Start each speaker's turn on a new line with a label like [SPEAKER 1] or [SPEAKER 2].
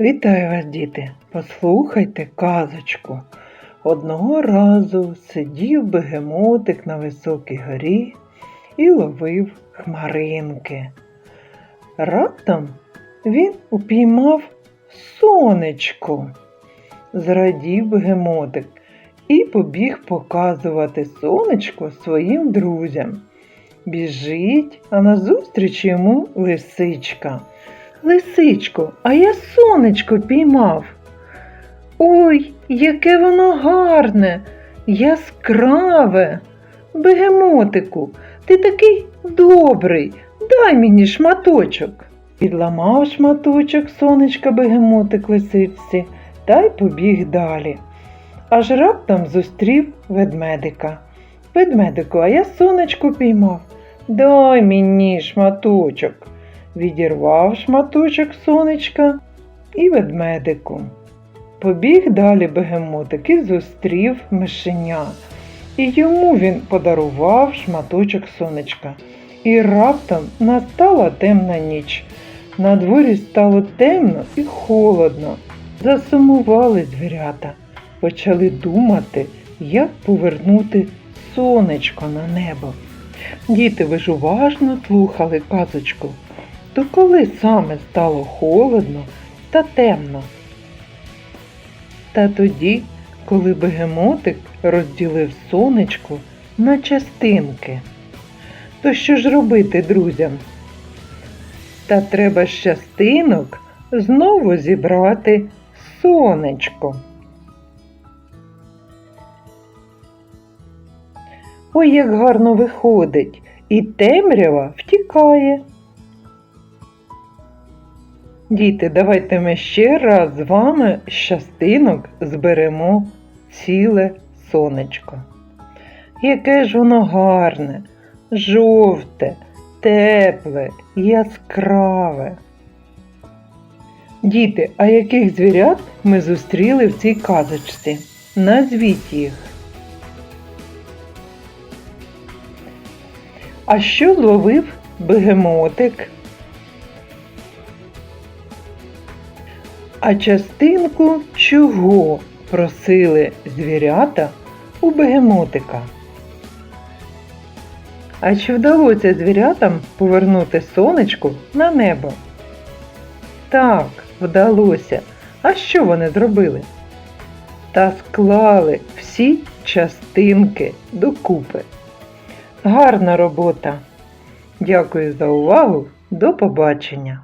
[SPEAKER 1] Вітаю вас, діти! Послухайте казочку. Одного разу сидів бегемотик на високій горі і ловив хмаринки. Раптом він упіймав сонечко. Зрадів бегемотик і побіг показувати сонечко своїм друзям. Біжить, а назустріч йому лисичка. Лисичко, а я сонечко піймав. Ой, яке воно гарне, яскраве. Бегемотику, ти такий добрий, дай мені шматочок. Підламав шматочок сонечка бегемотик лисичці та й побіг далі. Аж раптом зустрів ведмедика. Ведмедику, а я сонечко піймав. Дай мені шматочок відірвав шматочок сонечка і ведмедику. Побіг далі бегемотик і зустрів мишеня. І йому він подарував шматочок сонечка. І раптом настала темна ніч. На дворі стало темно і холодно. Засумували звірята, почали думати, як повернути сонечко на небо. Діти, ви ж уважно слухали казочку. То коли саме стало холодно та темно? Та тоді, коли бегемотик розділив сонечко на частинки. То що ж робити, друзям? Та треба з частинок знову зібрати сонечко. Ой, як гарно виходить, і темрява втікає. Діти, давайте ми ще раз з вами з частинок зберемо ціле сонечко. Яке ж воно гарне, жовте, тепле, яскраве. Діти, а яких звірят ми зустріли в цій казочці? Назвіть їх. А що зловив бегемотик? А частинку чого просили звірята у бегемотика? А чи вдалося звірятам повернути сонечку на небо? Так, вдалося. А що вони зробили? Та склали всі частинки докупи. Гарна робота. Дякую за увагу. До побачення!